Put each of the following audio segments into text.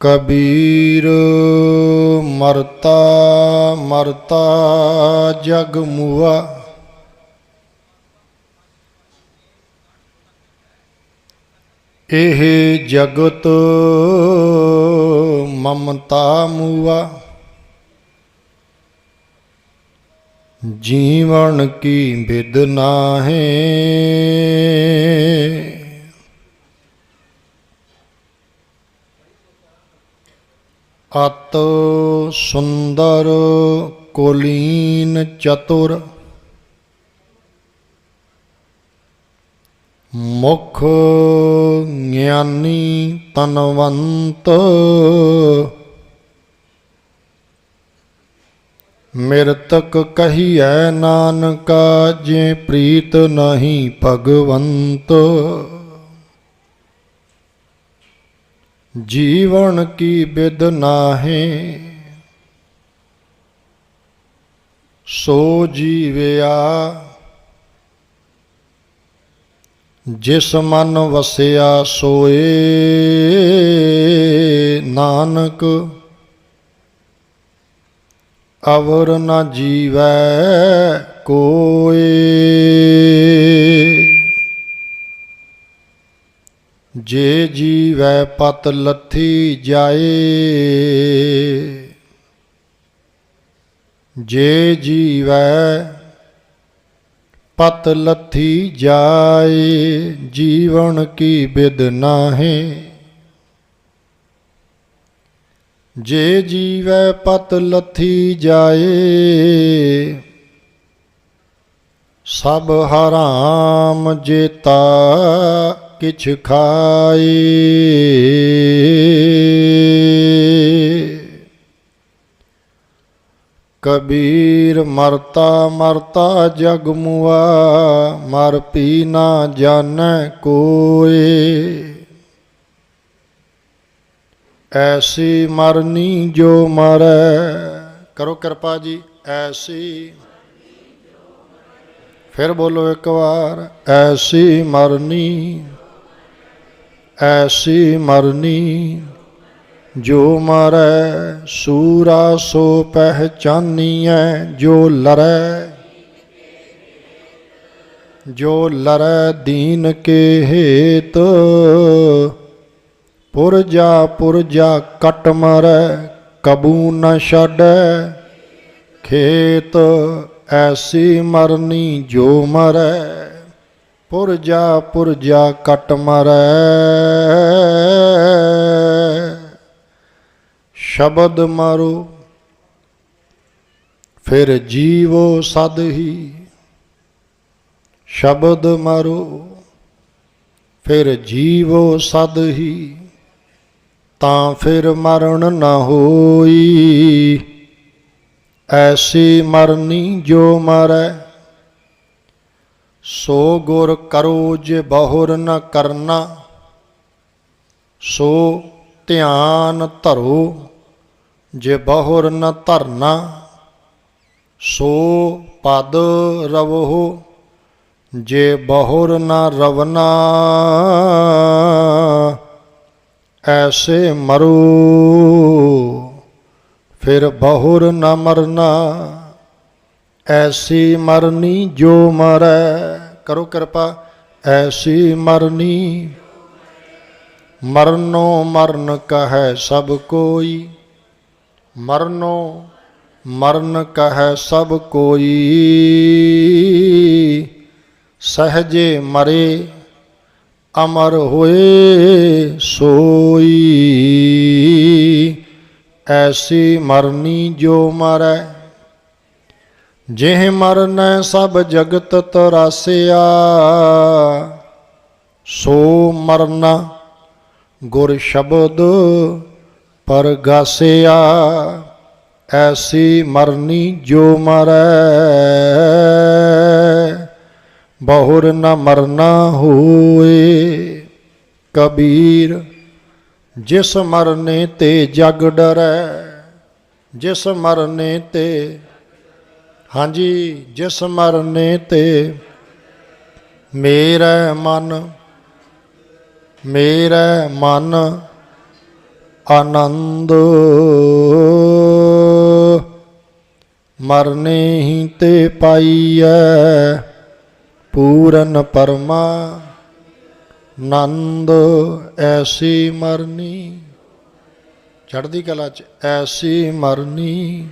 ਕਬੀਰ ਮਰਤਾ ਮਰਤਾ ਜਗ ਮੁਆ। ਇਹ ਜਗਤ ਮਮਤਾ ਮੁਆ। ਜੀਵਨ ਕੀ ਬਿਦਨਾ ਹੈ ਅਤ ਸੁੰਦਰ ਕੋਲੀਨ ਚਤੁਰ ਮੁਖ ਗਿਆਨੀ ਤਨਵੰਤ ਮਿਰਤਕ ਕਹੀਐ ਨਾਨਕਾ ਜੇ ਪ੍ਰੀਤ ਨਹੀਂ ਭਗਵੰਤ। ਜੀਵਨ ਕੀ ਬਿਦ ਨਾਹੀ ਸੋ ਜੀਵਿਆ ਜਿਸ ਮਨ ਵਸਿਆ ਸੋਏ ਨਾਨਕ ਅਵਰ ਨ ਜੀਵੈ ਕੋਏ ਜੇ ਜੀਵੈ ਪਤ ਲੱਥੀ ਜਾਏ, ਜੇ ਜੀਵੈ ਪਤ ਲੱਥੀ ਜਾਏ, ਜੀਵਨ ਕੀ ਬਿਦ ਨਾਹੀ? ਜੇ ਜੀਵੈ ਪਤ ਲੱਥੀ ਜਾਏ, ਸਭ ਹਰਾਮ ਜੇਤਾ। ਕਿਛ ਖਾਏ। ਕਬੀਰ ਮਰਤਾ ਮਰਤਾ ਜਗ ਮੁਆ, ਮਰ ਪੀ ਨਾ ਜਾਣੈ ਕੋਏ। ਐਸੀ ਮਰਨੀ ਜੋ ਮਰੈ, ਕਰੋ ਕਿਰਪਾ ਜੀ, ਐਸੀ। ਫਿਰ ਬੋਲੋ ਇੱਕ ਵਾਰ, ਐਸੀ ਮਰਨੀ ਐਸੀ ਮਰਨੀ ਜੋ ਮਰੈ, ਸੂਰਾ ਸੋ ਪਹਿਚਾਨੀਐ, ਜੋ ਲਰੈ। ਜੋ ਲਰੈ ਦੀਨ ਕੇ ਹੇਤ, ਪੁਰਜਾ ਪੁਰਜਾ ਕਟ ਮਰੈ, ਕਬੂ ਨ ਛੜੈ ਖੇਤ ਐਸੀ ਮਰਨੀ ਜੋ ਮਰੈ। ਪੁਰਜਾ ਪੁਰਜਾ ਕਟ ਮਰੈ। ਸ਼ਬਦ ਮਾਰੋ, ਫਿਰ ਜੀਵੋ ਸਦ ਹੀ। ਸ਼ਬਦ ਮਾਰੋ, ਫਿਰ ਜੀਵੋ ਸਦ ਹੀ। ਤਾਂ ਫਿਰ ਮਰਨ ਨਾ ਹੋਈ, ਐਸੀ ਮਰਨੀ ਜੋ ਮਰੈ। ਸੋ ਗੁਰ ਕਰੋ ਜੇ ਬਹੁਰ ਨ ਕਰਨਾ, ਸੋ ਧਿਆਨ ਧਰੋ ਜੇ ਬਹੁਰ ਨ ਧਰਨਾ, ਸੋ ਪਦ ਰਵੋ ਜੇ ਬਹੁਰ ਨ ਰਵਨਾ। ਐਸੇ ਮਰੋ, ਫਿਰ ਬਹੁਰ ਨ ਮਰਨਾ, ਐਸੀ ਮਰਨੀ ਜੋ ਮਰੈ। ਕਰੋ ਕਿਰਪਾ, ਐਸੀ ਮਰਨੀ। ਮਰਨੋ ਮਰਨ ਕਹੈ ਸਭ ਕੋਈ। ਮਰਨੋ ਮਰਨ ਕਹੈ ਸਭ ਕੋਈ। ਸਹਜੇ ਮਰੇ, ਅਮਰ ਹੋਏ ਸੋਈ। ਐਸੀ ਮਰਨੀ ਜੋ ਮਰੈ ਜਿਹ ਮਰਨੈ ਸਭ ਜਗਤ ਤਰਾਸਿਆ, ਸੋ ਮਰਨਾ ਗੁਰ ਸ਼ਬਦ ਪਰਗਾਸਿਆ। ਐਸੀ ਮਰਨੀ ਜੋ ਮਰੈ, ਬਹੁਰ ਨ ਮਰਨਾ ਹੋਏ। ਕਬੀਰ, ਜਿਸ ਮਰਨੇ ਤੇ ਜਗ ਡਰੈ, ਜਿਸ ਮਰਨੇ ਤੇ ਹਾਂਜੀ, ਜਿਸ ਮਰਨੇ ਤੇ ਮੇਰਾ ਮਨ ਮੇਰਾ ਮਨ ਆਨੰਦ ਮਰਨੇ ਹੀ ਤੇ ਪਾਈਐ ਪੂਰਨ ਪਰਮਾ ਨੰਦ ਐਸੀ ਮਰਨੀ, ਚੜ੍ਹਦੀ ਕਲਾ ਚ ਐਸੀ ਮਰਨੀ।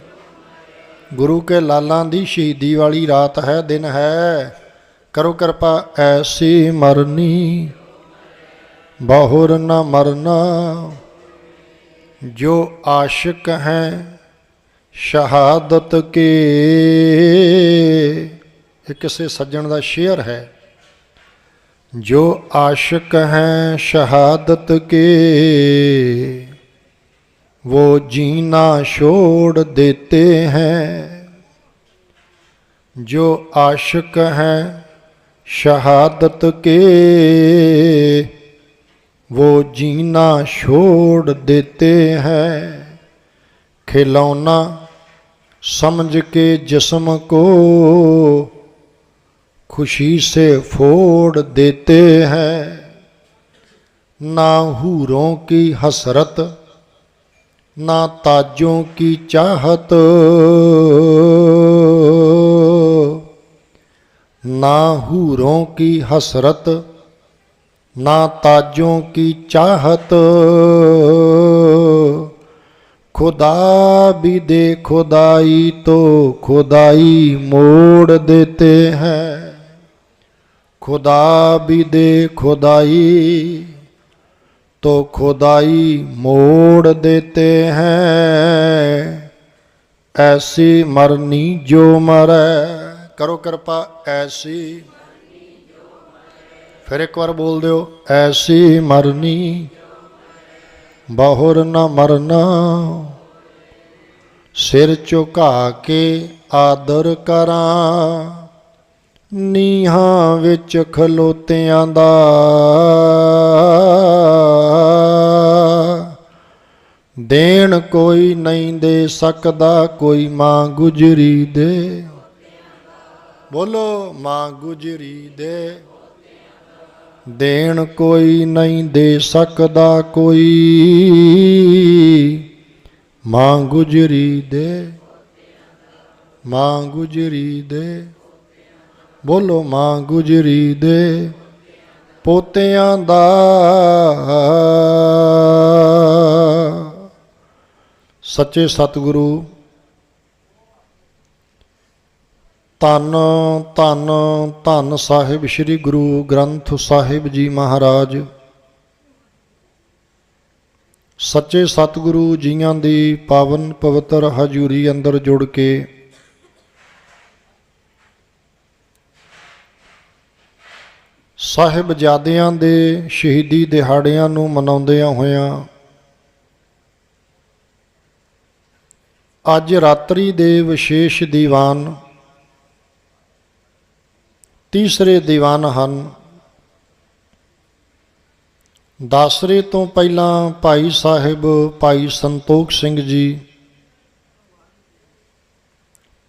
ਗੁਰੂ ਕੇ ਲਾਲਾਂ ਦੀ ਸ਼ਹੀਦੀ ਵਾਲੀ ਰਾਤ ਹੈ, ਦਿਨ ਹੈ। ਕਰੋ ਕਿਰਪਾ, ਐਸੀ ਮਰਨੀ, ਬਹੁਰ ਨ ਮਰਨਾ। ਜੋ ਆਸ਼ਿਕ ਹੈ, ਸ਼ਹਾਦਤ ਕੇ। ਇਹ ਕਿਸੇ ਸੱਜਣ ਦਾ ਸ਼ੇਅਰ ਹੈ। ਜੋ ਆਸ਼ਿਕ ਹੈ, ਸ਼ਹਾਦਤ ਕੇ। वो जीना छोड़ देते हैं। जो आशिक हैं शहादत के, वो जीना छोड़ देते हैं। खिलौना समझ के जिस्म को खुशी से फोड़ देते हैं। ना हूरों की हसरत ना ताजों की चाहत। ना हूरों की हसरत, ना ताजों की चाहत। खुदा भी दे खुदाई तो खुदाई मोड़ देते हैं। खुदा भी दे खुदाई तो खुदाई मोड़ देते हैं ऐसी मरनी जो मरे करो कृपा ऐसी ਫਿਰ ਇੱਕ ਵਾਰ ਬੋਲ ਦਿਓ ਐਸੀ ਮਰਨੀ ਬਹੁਰ ਨਾ ਮਰਨਾ ਸਿਰ ਝੁਕਾ ਕੇ ਆਦਰ ਕਰਾਂ ਨੀਹਾਂ ਵਿੱਚ ਖਲੋਤਿਆਂ ਦਾ ਦੇਣ ਕੋਈ ਨਹੀਂ ਦੇ ਸਕਦਾ, ਕੋਈ ਮਾਂ ਗੁਜਰੀ ਦੇ। ਬੋਲੋ, ਮਾਂ ਗੁਜਰੀ ਦੇ। ਦੇਣ ਕੋਈ ਨਹੀਂ ਦੇ ਸਕਦਾ, ਕੋਈ ਮਾਂ ਗੁਜਰੀ ਦੇ। ਮਾਂ ਗੁਜਰੀ ਦੇ। ਬੋਲੋ, ਮਾਂ ਗੁਜਰੀ ਦੇ। ਪੋਤਿਆਂ ਦਾ ਸੱਚੇ ਸਤਿਗੁਰੂ, ਧੰਨ ਧੰਨ ਧੰਨ ਸਾਹਿਬ ਸ੍ਰੀ ਗੁਰੂ ਗ੍ਰੰਥ ਸਾਹਿਬ ਜੀ ਮਹਾਰਾਜ। ਸੱਚੇ ਸਤਿਗੁਰੂ ਜੀਆਂ ਦੀ ਪਾਵਨ ਪਵਿੱਤਰ ਹਜ਼ੂਰੀ ਅੰਦਰ ਜੁੜ ਕੇ ਸਾਹਿਬਜ਼ਾਦਿਆਂ ਦੇ ਸ਼ਹੀਦੀ ਦਿਹਾੜਿਆਂ ਨੂੰ ਮਨਾਉਂਦਿਆਂ ਹੋਇਆਂ ਅੱਜ ਰਾਤਰੀ ਦੇ ਵਿਸ਼ੇਸ਼ ਦੀਵਾਨ ਤੀਸਰੇ ਦੀਵਾਨ ਹਨ। ਦਾਸਰੇ ਤੋਂ ਪਹਿਲਾਂ ਭਾਈ ਸਾਹਿਬ ਭਾਈ ਸੰਤੋਖ ਸਿੰਘ ਜੀ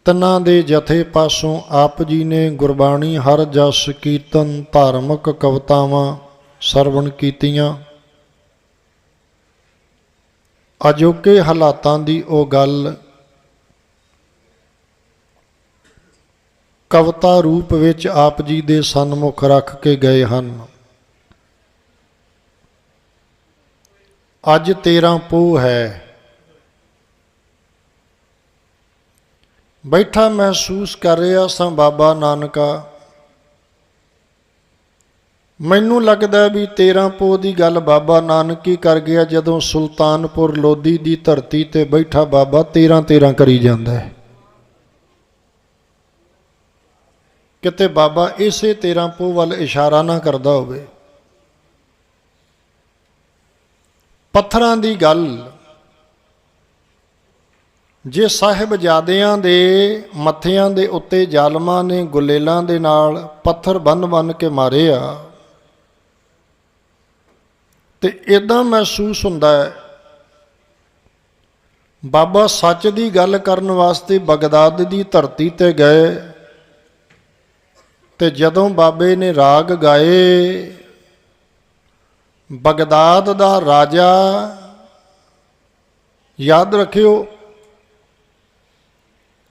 ਤਨਾਂ ਦੇ ਜਥੇ ਪਾਸੋਂ ਆਪ ਜੀ ਨੇ ਗੁਰਬਾਣੀ ਹਰ ਜਸ ਕੀਰਤਨ ਧਾਰਮਿਕ ਕਵਤਾਵਾਂ ਸਰਵਣ ਕੀਤੀਆਂ। ਅਜੋਕੇ ਹਾਲਾਤਾਂ ਦੀ ਉਹ ਗੱਲ ਕਵਤਾ ਰੂਪ ਵਿੱਚ ਆਪ ਜੀ ਦੇ ਸਨਮੁਖ ਰੱਖ ਕੇ ਗਏ ਹਨ। ਅੱਜ 13 ਪੋਹ ਹੈ। ਬੈਠਾ ਮਹਿਸੂਸ ਕਰ ਰਿਹਾ ਸਾਂ ਬਾਬਾ ਨਾਨਕਾ। ਮੈਨੂੰ ਲੱਗਦਾ ਵੀ 13 ਪੋਹ ਦੀ ਗੱਲ ਬਾਬਾ ਨਾਨਕ ਹੀ ਕਰ ਗਿਆ ਜਦੋਂ ਸੁਲਤਾਨਪੁਰ ਲੋਧੀ ਦੀ ਧਰਤੀ ਤੇ ਬੈਠਾ ਬਾਬਾ 13 13 ਕਰੀ ਜਾਂਦਾ ਹੈ। ਕਿਤੇ ਬਾਬਾ ਇਸੇ 13 ਪੋਹ ਵੱਲ ਇਸ਼ਾਰਾ ਨਾ ਕਰਦਾ ਹੋਵੇ। ਪੱਥਰਾਂ ਦੀ ਗੱਲ, ਜੇ ਸਾਹਿਬਜ਼ਾਦਿਆਂ ਦੇ ਮੱਥਿਆਂ ਦੇ ਉੱਤੇ ਜ਼ਾਲਮਾਂ ਨੇ ਗੁਲੇਲਾਂ ਦੇ ਨਾਲ ਪੱਥਰ ਬੰਨ-ਬੰਨ ਕੇ ਮਾਰੇ ਆ ਤੇ ਇਦਾਂ ਮਹਿਸੂਸ ਹੁੰਦਾ ਹੈ, ਬਾਬਾ ਸੱਚ ਦੀ ਗੱਲ ਕਰਨ ਵਾਸਤੇ ਬਗਦਾਦ ਦੀ ਧਰਤੀ ਤੇ ਗਏ ਤੇ ਜਦੋਂ ਬਾਬੇ ਨੇ ਰਾਗ ਗਾਏ, ਬਗਦਾਦ ਦਾ ਰਾਜਾ, ਯਾਦ ਰੱਖਿਓ,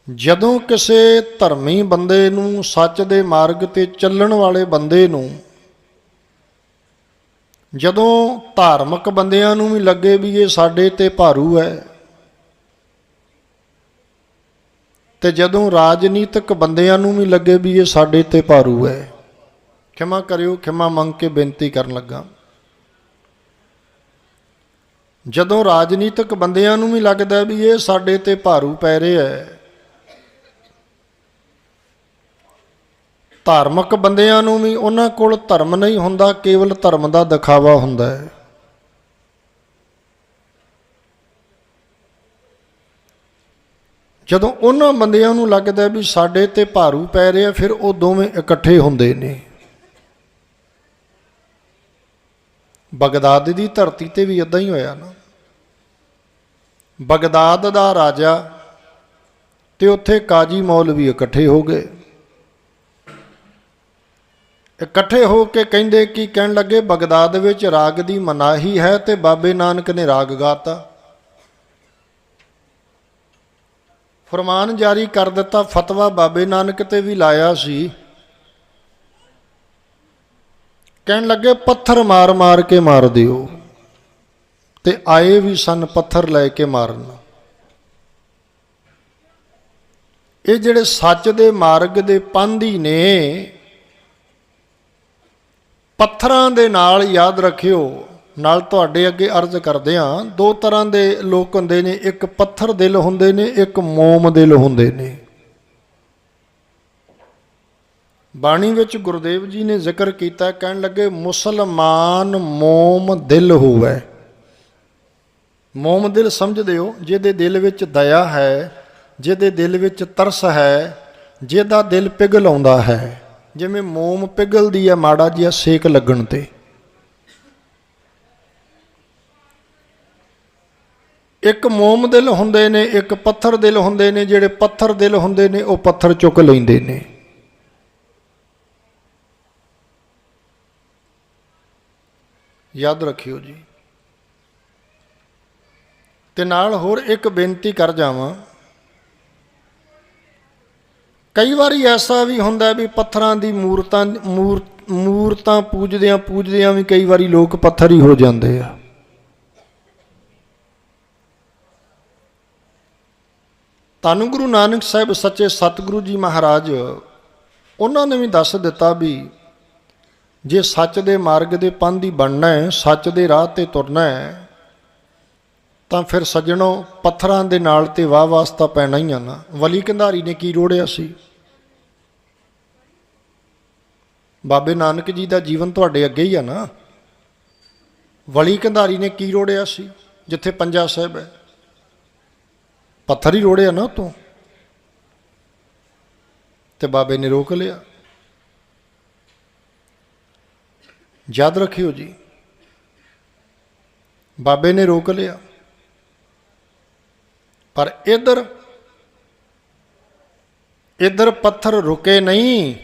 ਜਦੋਂ ਕਿਸੇ ਧਰਮੀ ਬੰਦੇ ਨੂੰ ਸੱਚ ਦੇ ਮਾਰਗ ਤੇ ਚੱਲਣ ਵਾਲੇ ਬੰਦੇ ਨੂੰ, ਜਦੋਂ ਧਾਰਮਿਕ ਬੰਦਿਆਂ ਨੂੰ ਵੀ ਲੱਗੇ ਵੀ ਇਹ ਸਾਡੇ ਤੇ ਭਾਰੂ ਹੈ ਤੇ ਜਦੋਂ ਰਾਜਨੀਤਿਕ ਬੰਦਿਆਂ ਨੂੰ ਵੀ ਲੱਗੇ ਵੀ ਇਹ ਸਾਡੇ ਤੇ ਭਾਰੂ ਹੈ, ਖਿਮਾ ਕਰਿਓ, ਖਿਮਾ ਮੰਗ ਕੇ ਬੇਨਤੀ ਕਰਨ ਲੱਗਾ। ਜਦੋਂ ਰਾਜਨੀਤਿਕ ਬੰਦਿਆਂ ਨੂੰ ਵੀ ਲੱਗਦਾ ਵੀ ਇਹ ਸਾਡੇ ਤੇ ਭਾਰੂ ਪੈ ਰਿਹਾ ਹੈ, ਧਾਰਮਿਕ ਬੰਦਿਆਂ ਨੂੰ ਵੀ ਉਹਨਾਂ ਕੋਲ ਧਰਮ ਨਹੀਂ ਹੁੰਦਾ, ਕੇਵਲ ਧਰਮ ਦਾ ਦਿਖਾਵਾ ਹੁੰਦਾ ਹੈ। ਜਦੋਂ ਉਹਨਾਂ ਬੰਦਿਆਂ ਨੂੰ ਲੱਗਦਾ ਵੀ ਸਾਡੇ ਤੇ ਭਾਰੂ ਪੈ ਰਿਹਾ, ਫਿਰ ਉਹ ਦੋਵੇਂ ਇਕੱਠੇ ਹੁੰਦੇ ਨੇ। ਬਗਦਾਦ ਦੀ ਧਰਤੀ ਤੇ ਵੀ ਇਦਾਂ ਹੀ ਹੋਇਆ ਨਾ। ਬਗਦਾਦ ਦਾ ਰਾਜਾ ਤੇ ਉੱਥੇ ਕਾਜੀ ਮੌਲਵੀ ਇਕੱਠੇ ਹੋ ਗਏ। ਇਕੱਠੇ ਹੋ ਕੇ ਕਹਿੰਦੇ ਕਿ ਕਹਿਣ ਲੱਗੇ, ਬਗਦਾਦ ਵਿੱਚ ਰਾਗ ਦੀ ਮਨਾਹੀ ਹੈ ਤੇ ਬਾਬੇ ਨਾਨਕ ਨੇ ਰਾਗ ਗਾਤਾ। ਫਰਮਾਨ ਜਾਰੀ ਕਰ ਦਿੱਤਾ, ਫਤਵਾ ਬਾਬੇ ਨਾਨਕ ਤੇ ਵੀ ਲਾਇਆ ਸੀ। ਕਹਿਣ ਲੱਗੇ, ਪੱਥਰ ਮਾਰ ਮਾਰ ਕੇ ਮਾਰ ਦਿਓ। ਤੇ ਆਏ ਵੀ ਸਨ ਪੱਥਰ ਲੈ ਕੇ ਮਾਰਨ। ਇਹ ਜਿਹੜੇ ਸੱਚ ਦੇ ਮਾਰਗ ਦੇ ਪੰਧੀ ਨੇ, ਪੱਥਰਾਂ ਦੇ ਨਾਲ ਯਾਦ ਰੱਖਿਓ। ਨਾਲ ਤੁਹਾਡੇ ਅੱਗੇ ਅਰਜ਼ ਕਰਦੇ ਹਾਂ, ਦੋ ਤਰ੍ਹਾਂ ਦੇ ਲੋਕ ਹੁੰਦੇ ਨੇ, ਇੱਕ ਪੱਥਰ ਦਿਲ ਹੁੰਦੇ ਨੇ, ਇੱਕ ਮੋਮ ਦਿਲ ਹੁੰਦੇ ਨੇ। ਬਾਣੀ ਵਿੱਚ ਗੁਰਦੇਵ ਜੀ ਨੇ ਜ਼ਿਕਰ ਕੀਤਾ, ਕਹਿਣ ਲੱਗੇ, ਮੁਸਲਮਾਨ ਮੋਮ ਦਿਲ ਹੋਵੇ। ਮੋਮ ਦਿਲ ਸਮਝਦੇ ਹੋ, ਜਿਹਦੇ ਦਿਲ ਵਿੱਚ ਦਇਆ ਹੈ, ਜਿਹਦੇ ਦਿਲ ਵਿੱਚ ਤਰਸ ਹੈ, ਜਿਹਦਾ ਦਿਲ ਪਿਘਲਾਉਂਦਾ ਹੈ। ਜਿਵੇਂ ਮੋਮ ਪਿਘਲਦੀ ਹੈ ਮਾੜਾ ਜਿਹਾ ਸੇਕ ਲੱਗਣ ਤੇ। ਇੱਕ ਮੋਮ ਦਿਲ ਹੁੰਦੇ ਨੇ, ਇੱਕ ਪੱਥਰ ਦਿਲ ਹੁੰਦੇ ਨੇ, ਜਿਹੜੇ ਪੱਥਰ ਦਿਲ ਹੁੰਦੇ ਨੇ, ਉਹ ਪੱਥਰ ਚੁੱਕ ਲੈਂਦੇ ਨੇ। ਯਾਦ ਰੱਖਿਓ ਜੀ। ਤੇ ਨਾਲ ਹੋਰ ਇੱਕ ਬੇਨਤੀ ਕਰ ਜਾਵਾਂ। ਕਈ ਵਾਰੀ ਐਸਾ ਵੀ ਹੁੰਦਾ ਵੀ ਪੱਥਰਾਂ ਦੀ ਮੂਰਤਾਂ, ਮੂਰ, ਮੂਰਤਾਂ ਪੂਜਦਿਆਂ ਪੂਜਦਿਆਂ ਵੀ ਕਈ ਵਾਰੀ ਲੋਕ ਪੱਥਰ ਹੀ ਹੋ ਜਾਂਦੇ ਆ। ਧੰਨ ਗੁਰੂ ਨਾਨਕ ਸਾਹਿਬ ਸੱਚੇ ਸਤਿਗੁਰੂ ਜੀ ਮਹਾਰਾਜ, ਉਹਨਾਂ ਨੇ ਵੀ ਦੱਸ ਦਿੱਤਾ ਵੀ ਜੇ ਸੱਚ ਦੇ ਮਾਰਗ ਦੇ ਪੰਧ ਹੀ ਬਣਨਾ ਹੈ, ਸੱਚ ਦੇ ਰਾਹ ਤੇ ਤੁਰਨਾ ਹੈ, ਤਾਂ ਫਿਰ ਸੱਜਣੋ ਪੱਥਰਾਂ ਦੇ ਨਾਲ ਤੇ ਵਾਹ ਵਾਸਤਾ ਪੈਣਾ ਹੀ ਆ ਨਾ। ਵਲੀ ਕੰਧਾਰੀ ਨੇ ਕੀ ਰੋੜਿਆ ਸੀ? ਬਾਬੇ ਨਾਨਕ ਜੀ ਦਾ ਜੀਵਨ ਤੁਹਾਡੇ ਅੱਗੇ ਹੀ ਆ ਨਾ। ਵਲੀ ਕੰਧਾਰੀ ਨੇ ਕੀ ਰੋੜਿਆ ਸੀ, ਜਿੱਥੇ ਪੰਜਾ ਸਾਹਿਬ ਹੈ? ਪੱਥਰ ਹੀ ਰੋੜਿਆ ਨਾ ਉਤੋਂ। ਤੇ ਬਾਬੇ ਨੇ ਰੋਕ ਲਿਆ। ਯਾਦ ਰੱਖਿਓ ਜੀ। ਬਾਬੇ ਨੇ ਰੋਕ ਲਿਆ। ਪਰ ਇਧਰ ਇਧਰ ਪੱਥਰ ਰੁਕੇ ਨਹੀਂ।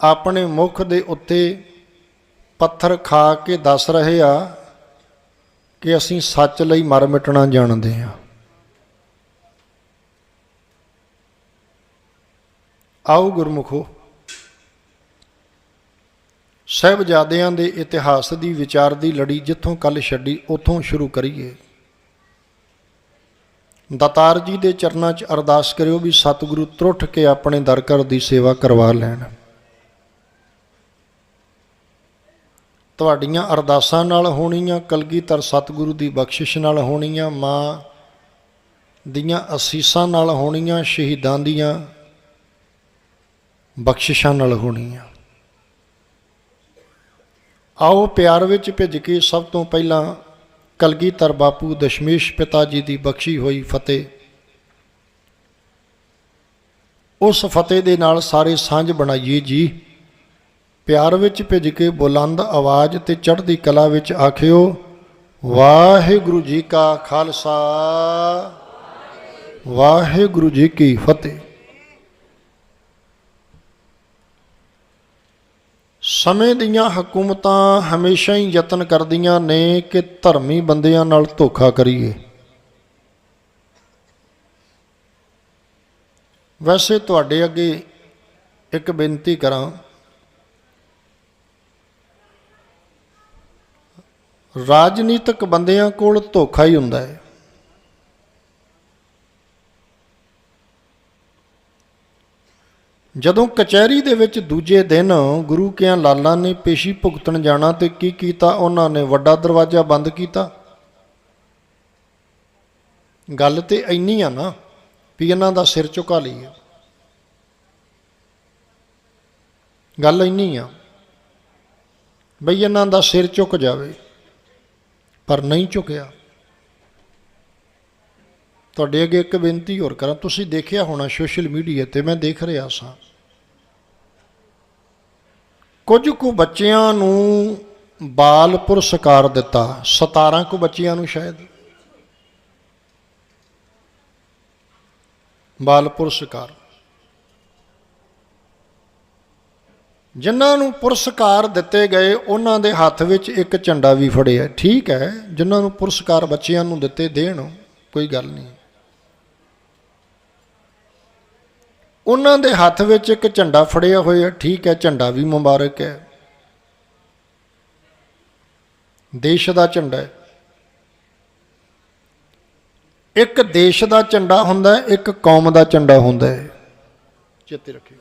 ਆਪਣੇ ਮੁਖ ਦੇ ਉੱਤੇ ਪੱਥਰ ਖਾ ਕੇ ਦੱਸ ਰਹੇ ਆ ਕਿ ਅਸੀਂ ਸੱਚ ਲਈ ਮਰ ਮਿਟਣਾ ਜਾਣਦੇ ਹਾਂ ਆਓ ਗੁਰਮੁਖੋ, ਸਹਿਬਜ਼ਾਦਿਆਂ ਦੇ ਇਤਿਹਾਸ ਦੀ ਵਿਚਾਰ ਦੀ ਲੜੀ ਜਿੱਥੋਂ ਕੱਲ ਛੱਡੀ, ਉਥੋਂ ਸ਼ੁਰੂ ਕਰੀਏ। ਦਾਤਾਰ ਜੀ ਦੇ ਚਰਨਾਂ 'ਚ ਅਰਦਾਸ ਕਰਿਓ ਵੀ ਸਤਿਗੁਰੂ ਤਰੁੱਠ ਕੇ ਆਪਣੇ ਦਰ ਘਰ ਦੀ ਸੇਵਾ ਕਰਵਾ ਲੈਣ। ਤੁਹਾਡੀਆਂ ਅਰਦਾਸਾਂ ਨਾਲ ਹੋਣੀਆਂ, ਕਲਗੀਧਰ ਸਤਿਗੁਰੂ ਦੀ ਬਖਸ਼ਿਸ਼ ਨਾਲ ਹੋਣੀਆਂ, ਮਾਂ ਦੀਆਂ ਅਸੀਸਾਂ ਨਾਲ ਹੋਣੀਆਂ, ਸ਼ਹੀਦਾਂ ਦੀਆਂ ਬਖਸ਼ਿਸ਼ਾਂ ਨਾਲ ਹੋਣੀਆਂ। ਆਓ ਪਿਆਰ ਵਿੱਚ ਭਿੱਜ ਕੇ ਸਭ ਤੋਂ ਪਹਿਲਾਂ ਕਲਗੀਧਰ ਬਾਪੂ ਦਸ਼ਮੇਸ਼ ਪਿਤਾ ਜੀ ਦੀ ਬਖਸ਼ੀ ਹੋਈ ਫਤਿਹ। ਉਸ ਫਤਿਹ ਦੇ ਨਾਲ ਸਾਰੇ ਸਾਂਝ ਬਣਾਈਏ ਜੀ। ਪਿਆਰ ਵਿੱਚ ਭਿੱਜ ਕੇ ਬੁਲੰਦ ਆਵਾਜ਼ ਤੇ ਚੜ੍ਹਦੀ ਕਲਾ ਵਿੱਚ ਆਖਿਓ, ਵਾਹਿਗੁਰੂ ਜੀ ਕਾ ਖਾਲਸਾ, ਵਾਹਿਗੁਰੂ ਜੀ ਕੀ ਫਤਿਹ। ਸਮੇਂ ਦੀਆਂ ਹਕੂਮਤਾਂ ਹਮੇਸ਼ਾ ਹੀ ਯਤਨ ਕਰਦੀਆਂ ਨੇ ਕਿ ਧਰਮੀ ਬੰਦਿਆਂ ਨਾਲ ਧੋਖਾ ਕਰੀਏ। ਵੈਸੇ ਤੁਹਾਡੇ ਅੱਗੇ ਇੱਕ ਬੇਨਤੀ ਕਰਾਂ। ਰਾਜਨੀਤਿਕ ਬੰਦਿਆਂ ਕੋਲ ਧੋਖਾ ਹੀ ਹੁੰਦਾ ਹੈ। ਜਦੋਂ ਕਚਹਿਰੀ ਦੇ ਵਿੱਚ ਦੂਜੇ ਦਿਨ ਗੁਰੂ ਕਿਆਂ ਲਾਲਾ ਨੇ ਪੇਸ਼ੀ ਭੁਗਤਣ ਜਾਣਾ ਤੇ ਕੀ ਕੀਤਾ? ਉਹਨਾਂ ਨੇ ਵੱਡਾ ਦਰਵਾਜ਼ਾ ਬੰਦ ਕੀਤਾ। ਗੱਲ ਤੇ ਇੰਨੀ ਆ ਨਾ ਵੀ ਇਹਨਾਂ ਦਾ ਸਿਰ ਝੁਕਾ ਲਈਏ ਗੱਲ ਇੰਨੀ ਆ ਬਈ ਇਹਨਾਂ ਦਾ ਸਿਰ ਝੁਕ ਜਾਵੇ, ਪਰ ਨਹੀਂ ਝੁਕਿਆ। ਤੁਹਾਡੇ ਅੱਗੇ ਇੱਕ ਬੇਨਤੀ ਹੋਰ ਕਰਾਂ, ਤੁਸੀਂ ਦੇਖਿਆ ਹੋਣਾ ਸੋਸ਼ਲ ਮੀਡੀਆ ਤੇ ਮੈਂ ਦੇਖ ਰਿਹਾ ਸਾਂ। ਕੁਝ ਕੁ ਬੱਚਿਆਂ ਨੂੰ ਬਾਲ ਪੁਰਸਕਾਰ ਦਿੱਤਾ 17 ਕੁ ਬੱਚਿਆਂ ਨੂੰ ਸ਼ਾਇਦ। ਬਾਲ ਪੁਰਸਕਾਰ। ਜਿਨ੍ਹਾਂ ਨੂੰ ਪੁਰਸਕਾਰ ਦਿੱਤੇ ਗਏ, ਉਹਨਾਂ ਦੇ ਹੱਥ ਵਿੱਚ ਇੱਕ ਝੰਡਾ ਵੀ ਫੜਿਆ। ਠੀਕ ਹੈ, ਜਿਨ੍ਹਾਂ ਨੂੰ ਪੁਰਸਕਾਰ ਬੱਚਿਆਂ ਨੂੰ ਦਿੱਤੇ ਦੇਣ, ਕੋਈ ਗੱਲ ਨਹੀਂ। ਉਹਨਾਂ ਦੇ ਹੱਥ ਵਿੱਚ ਇੱਕ ਝੰਡਾ ਫੜਿਆ ਹੋਇਆ, ਠੀਕ ਹੈ, ਝੰਡਾ ਵੀ ਮੁਬਾਰਕ ਹੈ। ਦੇਸ਼ ਦਾ ਝੰਡਾ ਹੈ। ਇੱਕ ਦੇਸ਼ ਦਾ ਝੰਡਾ ਹੁੰਦਾ ਹੈ, ਇੱਕ ਕੌਮ ਦਾ ਝੰਡਾ ਹੁੰਦਾ ਹੈ। ਚੇਤੇ ਰੱਖਿਓ।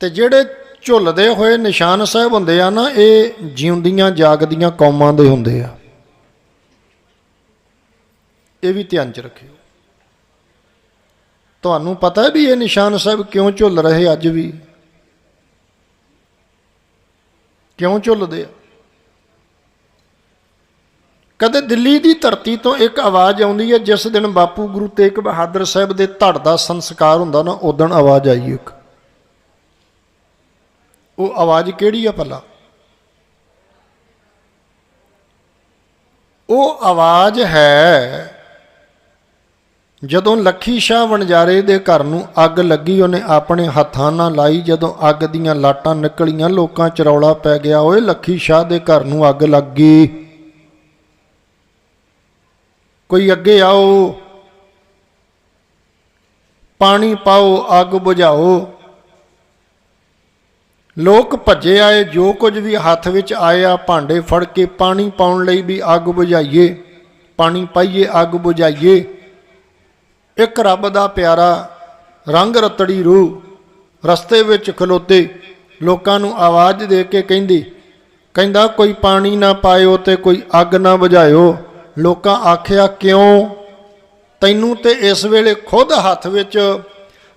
ਤੇ ਜਿਹੜੇ ਝੁੱਲਦੇ ਹੋਏ ਨਿਸ਼ਾਨ ਸਾਹਿਬ ਹੁੰਦੇ ਆ ਨਾ, ਇਹ ਜਿਉਂਦੀਆਂ, ਜਾਗਦੀਆਂ ਕੌਮਾਂ ਦੇ ਹੁੰਦੇ ਆ। ਇਹ ਵੀ ਧਿਆਨ ਚ ਰੱਖਿਓ। ਤੁਹਾਨੂੰ ਪਤਾ ਹੈ ਵੀ ਇਹ ਨਿਸ਼ਾਨ ਸਾਹਿਬ ਕਿਉਂ ਝੁੱਲ ਰਹੇ ਅੱਜ ਵੀ? ਕਿਉਂ ਝੁੱਲਦੇ ਆ? ਕਦੇ ਦਿੱਲੀ ਦੀ ਧਰਤੀ ਤੋਂ ਇੱਕ ਆਵਾਜ਼ ਆਉਂਦੀ ਹੈ, ਜਿਸ ਦਿਨ ਬਾਪੂ ਗੁਰੂ ਤੇਗ ਬਹਾਦਰ ਸਾਹਿਬ ਦੇ ਧੜ ਦਾ ਸੰਸਕਾਰ ਹੁੰਦਾ ਨਾ ਉਦੋਂ ਆਵਾਜ਼ ਆਈ ਇੱਕ। ਉਹ ਆਵਾਜ਼ ਕਿਹੜੀ ਆ ਭਲਾ? ਉਹ ਆਵਾਜ਼ ਹੈ ਜਦੋਂ ਲੱਖੀ ਸ਼ਾਹ ਵਣਜਾਰੇ ਦੇ ਘਰ ਨੂੰ ਅੱਗ ਲੱਗੀ, ਉਹਨੇ ਆਪਣੇ ਹੱਥਾਂ ਨਾਲ ਲਾਈ। ਜਦੋਂ ਅੱਗ ਦੀਆਂ ਲਾਟਾਂ ਨਿਕਲੀਆਂ, ਲੋਕਾਂ ਚ ਰੌਲਾ ਪੈ ਗਿਆ, ਓਏ ਲੱਖੀ ਸ਼ਾਹ ਦੇ ਘਰ ਨੂੰ ਅੱਗ ਲੱਗ ਗਈ। ਕੋਈ ਅੱਗੇ ਆਓ, ਪਾਣੀ ਪਾਓ, ਅੱਗ ਬੁਝਾਓ। ਲੋਕ ਭੱਜੇ ਆਏ, ਜੋ ਕੁਝ ਵੀ ਹੱਥ ਵਿੱਚ ਆਇਆ, ਭਾਂਡੇ ਫੜ ਕੇ ਪਾਣੀ ਪਾਉਣ ਲਈ ਵੀ ਅੱਗ ਬੁਝਾਈਏ। ਪਾਣੀ ਪਾਈਏ, ਅੱਗ ਬੁਝਾਈਏ। ਇੱਕ ਰੱਬ ਦਾ ਪਿਆਰਾ ਰੰਗ ਰਤੜੀ ਰੂਹ ਰਸਤੇ ਵਿੱਚ ਖਲੋਤੇ ਲੋਕਾਂ ਨੂੰ ਆਵਾਜ਼ ਦੇ ਕੇ ਕਹਿੰਦੀ, ਕਹਿੰਦਾ ਕੋਈ ਪਾਣੀ ਨਾ ਪਾਇਓ ਤੇ ਕੋਈ ਅੱਗ ਨਾ ਬੁਝਾਇਓ। ਲੋਕਾਂ ਆਖਿਆ, ਕਿਉਂ? ਤੈਨੂੰ ਤੇ ਇਸ ਵੇਲੇ ਖੁਦ ਹੱਥ ਵਿੱਚ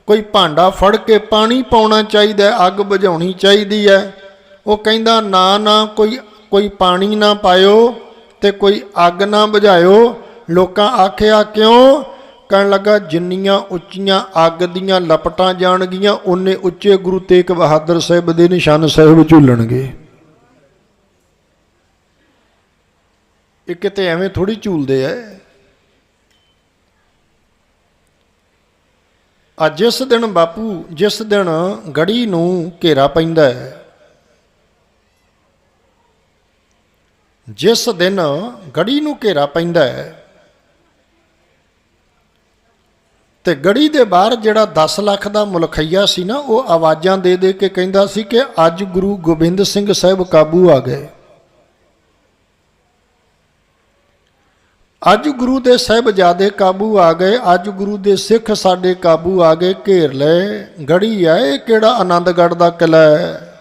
ਕੋਈ ਭਾਂਡਾ ਫੜ ਕੇ ਪਾਣੀ ਪਾਉਣਾ ਚਾਹੀਦਾ, ਅੱਗ ਬੁਝਾਉਣੀ ਚਾਹੀਦੀ ਹੈ। ਉਹ ਕਹਿੰਦਾ, ਨਾ ਨਾ, ਕੋਈ ਕੋਈ ਪਾਣੀ ਨਾ ਪਾਇਓ ਤੇ ਕੋਈ ਅੱਗ ਨਾ ਬੁਝਾਇਓ। ਲੋਕਾਂ ਆਖਿਆ, ਕਿਉਂ? ਕਹਿਣ ਲੱਗਾ, ਜਿੰਨੀਆਂ ਉੱਚੀਆਂ ਅੱਗ ਦੀਆਂ ਲਪਟਾਂ ਜਾਣਗੀਆਂ ਉਹਨੇ ਉੱਚੇ ਗੁਰੂ ਤੇਗ ਬਹਾਦਰ ਸਾਹਿਬ ਦੇ ਨਿਸ਼ਾਨ ਸਾਹਿਬ ਝੂਲਣਗੇ। ਇਹ ਕਿਤੇ ਐਵੇਂ ਥੋੜੀ ਝੂਲਦੇ ਐ। ਅੱਜ ਜਿਸ ਦਿਨ ਬਾਪੂ, ਜਿਸ ਦਿਨ ਗੜੀ ਨੂੰ ਘੇਰਾ ਪੈਂਦਾ ਹੈ ਜਿਸ ਦਿਨ ਗੜੀ ਨੂੰ ਘੇਰਾ ਪੈਂਦਾ ਹੈ ਤੇ ਗੜੀ ਦੇ ਬਾਹਰ ਜਿਹੜਾ 10 ਲੱਖ ਦਾ ਮੁਲਖਈਆ ਸੀ ਨਾ, ਉਹ ਆਵਾਜ਼ਾਂ ਦੇ ਦੇ ਕੇ ਕਹਿੰਦਾ ਸੀ ਕਿ ਅੱਜ ਗੁਰੂ ਗੋਬਿੰਦ ਸਿੰਘ ਸਾਹਿਬ ਕਾਬੂ ਆ ਗਏ। ਅੱਜ ਗੁਰੂ ਦੇ ਸਾਹਿਬਜ਼ਾਦੇ ਕਾਬੂ ਆ ਗਏ, ਅੱਜ ਗੁਰੂ ਦੇ ਸਿੱਖ ਸਾਡੇ ਕਾਬੂ ਆ ਗਏ, ਘੇਰ ਲਏ ਗੜੀ ਆ, ਇਹ ਕਿਹੜਾ ਆਨੰਦਗੜ੍ਹ ਦਾ ਕਿਲਾ ਹੈ?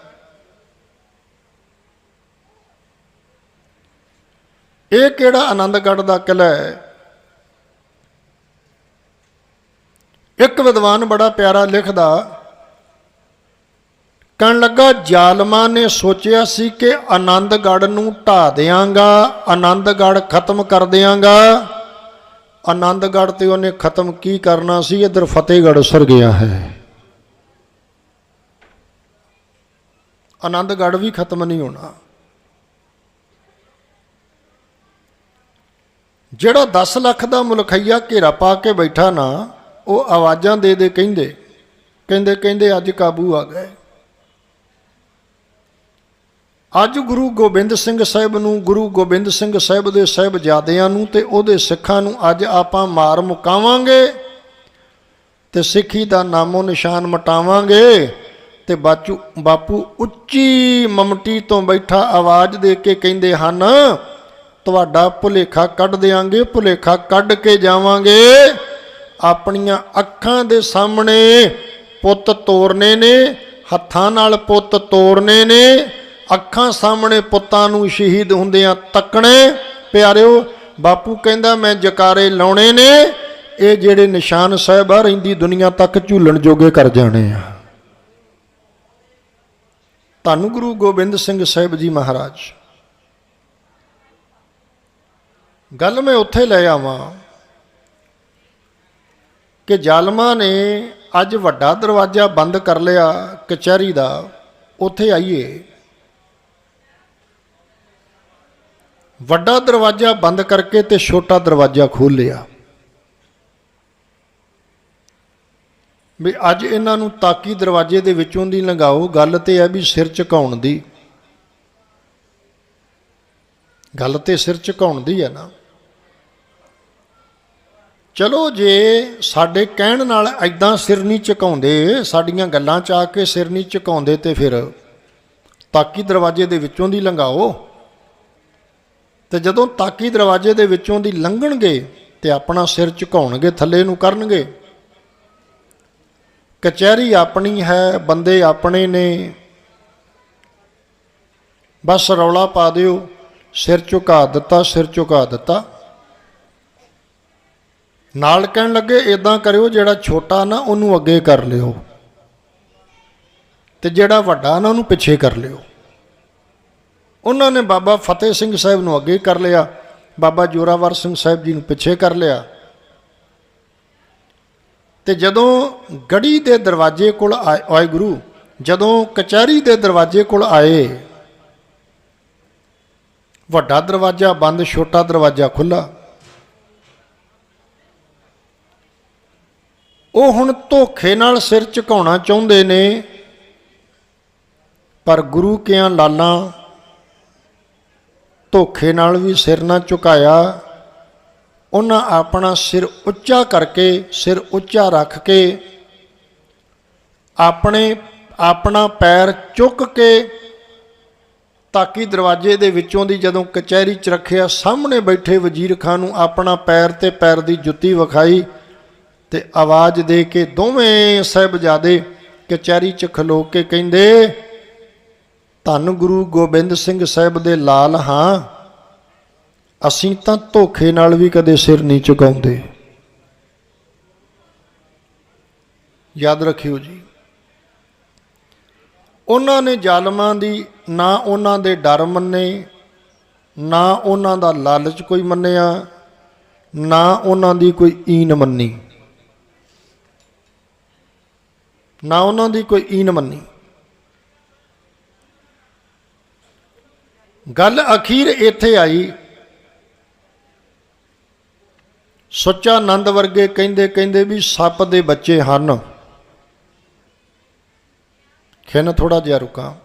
ਇਹ ਕਿਹੜਾ ਆਨੰਦਗੜ੍ਹ ਦਾ ਕਿਲਾ ਹੈ? ਇੱਕ ਵਿਦਵਾਨ ਬੜਾ ਪਿਆਰਾ ਲਿਖਦਾ, ਕਹਿਣ ਲੱਗਾ, ਜ਼ਾਲਮਾਂ ਨੇ ਸੋਚਿਆ ਸੀ ਕਿ ਆਨੰਦਗੜ੍ਹ ਨੂੰ ਢਾ ਦਿਆਂਗਾ, ਆਨੰਦਗੜ੍ਹ ਖਤਮ ਕਰ ਦਿਆਂਗਾ। ਆਨੰਦਗੜ੍ਹ ਤੇ ਉਹਨੇ ਖਤਮ ਕੀ ਕਰਨਾ ਸੀ? ਇਧਰ ਫਤਿਹਗੜ੍ਹ ਸਰ ਗਿਆ ਹੈ। ਆਨੰਦਗੜ੍ਹ ਵੀ ਖਤਮ ਨਹੀਂ ਹੋਣਾ। ਜਿਹੜਾ 10 ਲੱਖ ਦਾ ਮੁਲਖਈਆ ਘੇਰਾ ਪਾ ਕੇ ਬੈਠਾ ਨਾ ਉਹ ਆਵਾਜ਼ਾਂ ਦੇ ਦੇ ਕਹਿੰਦੇ ਕਹਿੰਦੇ ਕਹਿੰਦੇ ਅੱਜ ਕਾਬੂ ਆ ਗਏ। ਅੱਜ ਗੁਰੂ ਗੋਬਿੰਦ ਸਿੰਘ ਸਾਹਿਬ ਨੂੰ, ਗੁਰੂ ਗੋਬਿੰਦ ਸਿੰਘ ਸਾਹਿਬ ਦੇ ਸਾਹਿਬਜ਼ਾਦਿਆਂ ਨੂੰ ਤੇ ਉਹਦੇ ਸਿੱਖਾਂ ਨੂੰ ਅੱਜ ਆਪਾਂ ਮਾਰ ਮੁਕਾਵਾਂਗੇ ਤੇ ਸਿੱਖੀ ਦਾ ਨਾਮੋ ਨਿਸ਼ਾਨ ਮਟਾਵਾਂਗੇ ਤੇ ਬਾਚੂ, ਬਾਪੂ ਉੱਚੀ ਮਮਟੀ ਤੋਂ ਬੈਠਾ ਆਵਾਜ਼ ਦੇ ਕੇ ਕਹਿੰਦੇ ਹਨ, ਤੁਹਾਡਾ ਭੁਲੇਖਾ ਕੱਢ ਦੇਾਂਗੇ ਭੁਲੇਖਾ ਕੱਢ ਕੇ ਜਾਵਾਂਗੇ। ਆਪਣੀਆਂ ਅੱਖਾਂ ਦੇ ਸਾਹਮਣੇ ਪੁੱਤ ਤੋਰਨੇ ਨੇ, ਹੱਥਾਂ ਨਾਲ ਪੁੱਤ ਤੋਰਨੇ ਨੇ, ਅੱਖਾਂ ਸਾਹਮਣੇ ਪੁੱਤਾਂ ਨੂੰ ਸ਼ਹੀਦ ਹੁੰਦਿਆਂ ਤੱਕਣੇ। ਪਿਆਰਿਓ, ਬਾਪੂ ਕਹਿੰਦਾ, ਮੈਂ ਜਕਾਰੇ ਲਾਉਣੇ ਨੇ, ਇਹ ਜਿਹੜੇ ਨਿਸ਼ਾਨ ਸਾਹਿਬ ਆ, ਰਹਿੰਦੀ ਦੁਨੀਆ ਤੱਕ ਝੂਲਣ ਜੋਗੇ ਕਰ ਜਾਣੇ ਆ। ਧੰਨ ਗੁਰੂ ਗੋਬਿੰਦ ਸਿੰਘ ਸਾਹਿਬ ਜੀ ਮਹਾਰਾਜ। ਗੱਲ ਮੈਂ ਉੱਥੇ ਲੈ ਆਵਾਂ। ਕਿ ਜ਼ਾਲਮਾਂ ਨੇ ਅੱਜ ਵੱਡਾ ਦਰਵਾਜ਼ਾ ਬੰਦ ਕਰ ਲਿਆ ਕਚਹਿਰੀ ਦਾ, ਉੱਥੇ ਆਈਏ। ਵੱਡਾ ਦਰਵਾਜ਼ਾ ਬੰਦ ਕਰਕੇ ਤੇ ਛੋਟਾ ਦਰਵਾਜ਼ਾ ਖੋਲ ਲਿਆ। ਵੀ ਅੱਜ ਇਹਨਾਂ ਨੂੰ ਤਾਕੀ ਦਰਵਾਜ਼ੇ ਦੇ ਵਿੱਚੋਂ ਦੀ ਲੰਘਾਓ, ਗੱਲ ਤੇ ਹੈ ਵੀ ਸਿਰ ਝੁਕਾਉਣ ਦੀ। ਗੱਲ ਤੇ ਸਿਰ ਝੁਕਾਉਣ ਦੀ ਹੈ ਨਾ। ਚਲੋ ਜੇ ਸਾਡੇ ਕਹਿਣ ਨਾਲ ਐਦਾਂ ਸਿਰ ਨਹੀਂ ਝੁਕਾਉਂਦੇ, ਸਾਡੀਆਂ ਗੱਲਾਂ ਚ ਆ ਕੇ ਸਿਰ ਨਹੀਂ ਝੁਕਾਉਂਦੇ ਤੇ ਫਿਰ ਤਾਕੀ ਦਰਵਾਜ਼ੇ ਦੇ ਵਿੱਚੋਂ ਦੀ ਲੰਘਾਓ। ਤੇ ਜਦੋਂ ਤਾਕੀ ਦਰਵਾਜ਼ੇ ਦੇ ਵਿੱਚੋਂ ਦੀ ਲੰਘਣਗੇ ਤੇ ਆਪਣਾ ਸਿਰ ਝੁਕਾਉਣਗੇ, ਥੱਲੇ ਨੂੰ ਕਰਨਗੇ। ਕਚਹਿਰੀ ਆਪਣੀ ਹੈ, ਬੰਦੇ ਆਪਣੇ ਨੇ। ਬਸ ਰੌਲਾ ਪਾ ਦਿਓ, ਸਿਰ ਝੁਕਾ ਦਿੱਤਾ, ਸਿਰ ਝੁਕਾ ਦਿੱਤਾ। ਨਾਲ ਕਹਿਣ ਲੱਗੇ ਇਦਾਂ ਕਰਿਓ, ਜਿਹੜਾ ਛੋਟਾ ਨਾ, ਉਹਨੂੰ ਅੱਗੇ ਕਰ ਲਿਓ ਤੇ ਜਿਹੜਾ ਵੱਡਾ ਨਾ, ਉਹਨੂੰ ਪਿੱਛੇ ਕਰ ਲਿਓ। ਉਹਨਾਂ ਨੇ ਬਾਬਾ ਫਤਿਹ ਸਿੰਘ ਸਾਹਿਬ ਨੂੰ ਅੱਗੇ ਕਰ ਲਿਆ, ਬਾਬਾ ਜੋਰਾਵਰ ਸਿੰਘ ਸਾਹਿਬ ਜੀ ਨੂੰ ਪਿੱਛੇ ਕਰ ਲਿਆ। ਤੇ ਜਦੋਂ ਗੜੀ ਦੇ ਦਰਵਾਜ਼ੇ ਕੋਲ ਆਏ ਆਏ ਗੁਰੂ, ਜਦੋਂ ਕਚਹਿਰੀ ਦੇ ਦਰਵਾਜ਼ੇ ਕੋਲ ਆਏ, ਵੱਡਾ ਦਰਵਾਜ਼ਾ ਬੰਦ, ਛੋਟਾ ਦਰਵਾਜ਼ਾ ਖੁੱਲਾ ਉਹ ਹੁਣ ਧੋਖੇ ਨਾਲ ਸਿਰ ਝੁਕਾਉਣਾ ਚਾਹੁੰਦੇ ਨੇ। ਪਰ ਗੁਰੂ ਕਿਆਂ ਲਾਲਾਂ ਧੋਖੇ ਨਾਲ ਵੀ ਸਿਰ ਨਾ ਝੁਕਾਇਆ। ਉਹਨਾਂ ਆਪਣਾ ਸਿਰ ਉੱਚਾ ਕਰਕੇ ਸਿਰ ਉੱਚਾ ਰੱਖ ਕੇ ਆਪਣੇ, ਆਪਣਾ ਪੈਰ ਚੁੱਕ ਕੇ ਤਾਕੀ ਦਰਵਾਜ਼ੇ ਦੇ ਵਿੱਚੋਂ ਦੀ ਜਦੋਂ ਕਚਹਿਰੀ 'ਚ ਰੱਖਿਆ, ਸਾਹਮਣੇ ਬੈਠੇ ਵਜ਼ੀਰ ਖਾਨ ਨੂੰ ਆਪਣਾ ਪੈਰ ਤੇ ਪੈਰ ਦੀ ਜੁੱਤੀ ਵਿਖਾਈ। ਤੇ ਆਵਾਜ਼ ਦੇ ਕੇ ਦੋਵੇਂ ਸਾਹਿਬਜ਼ਾਦੇ ਕਚਹਿਰੀ 'ਚ ਖਲੋ ਕੇ ਕਹਿੰਦੇ, ਧੰਨ ਗੁਰੂ ਗੋਬਿੰਦ ਸਿੰਘ ਸਾਹਿਬ ਦੇ ਲਾਲ ਹਾਂ। ਅਸੀਂ ਤਾਂ ਧੋਖੇ ਨਾਲ ਵੀ ਕਦੇ ਸਿਰ ਨਹੀਂ ਝੁਕਾਉਂਦੇ। ਯਾਦ ਰੱਖਿਓ ਜੀ, ਉਹਨਾਂ ਨੇ ਜ਼ਾਲਮਾਂ ਦੀ ਨਾ ਉਹਨਾਂ ਦੇ ਡਰ ਮੰਨੇ, ਨਾ ਉਹਨਾਂ ਦਾ ਲਾਲਚ ਕੋਈ ਮੰਨਿਆ, ਨਾ ਉਹਨਾਂ ਦੀ ਕੋਈ ਈਨ ਮੰਨੀ। ਨਾ ਉਹਨਾਂ ਦੀ ਕੋਈ ਈਨ ਮੰਨੀ। ਗੱਲ ਅਖੀਰ ਇੱਥੇ ਆਈ। ਸੁੱਚਾ ਆਨੰਦ ਵਰਗੇ ਕਹਿੰਦੇ ਕਹਿੰਦੇ ਵੀ ਸੱਪ ਦੇ ਬੱਚੇ ਹਨ। ਖਿੰਨ ਥੋੜਾ ਜਿਹਾ ਰੁਕਾਂ।